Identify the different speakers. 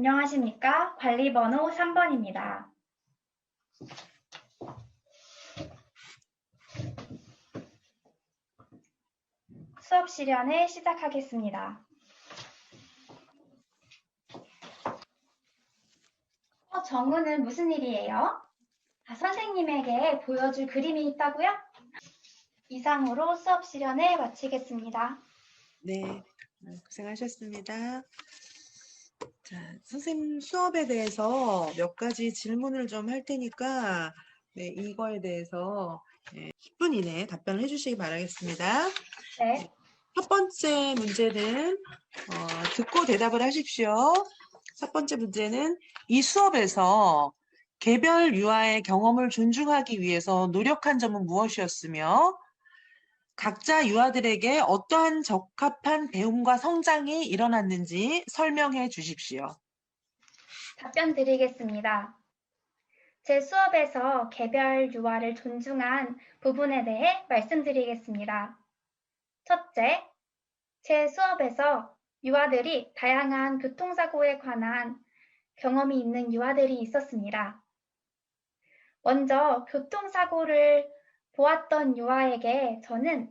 Speaker 1: 안녕하십니까. 관리번호 3번입니다. 수업 시련을 시작하겠습니다. 어, 정우는 무슨 일이에요? 아, 선생님에게 보여줄 그림이 있다고요? 이상으로 수업 시련을 마치겠습니다.
Speaker 2: 네, 고생하셨습니다. 자, 선생님 수업에 대해서 몇 가지 질문을 좀 할 테니까, 네, 이거에 대해서 네, 10분 이내에 답변을 해주시기 바라겠습니다.
Speaker 1: 네,
Speaker 2: 첫 번째 문제는, 어, 듣고 대답을 하십시오. 첫 번째 문제는 이 수업에서 개별 유아의 경험을 존중하기 위해서 노력한 점은 무엇이었으며, 각자 유아들에게 어떠한 적합한 배움과 성장이 일어났는지 설명해 주십시오.
Speaker 1: 답변 드리겠습니다. 제 수업에서 개별 유아를 존중한 부분에 대해 말씀드리겠습니다. 첫째, 제 수업에서 유아들이 다양한 교통사고에 관한 경험이 있는 유아들이 있었습니다. 먼저 교통사고를 보았던 유아에게 저는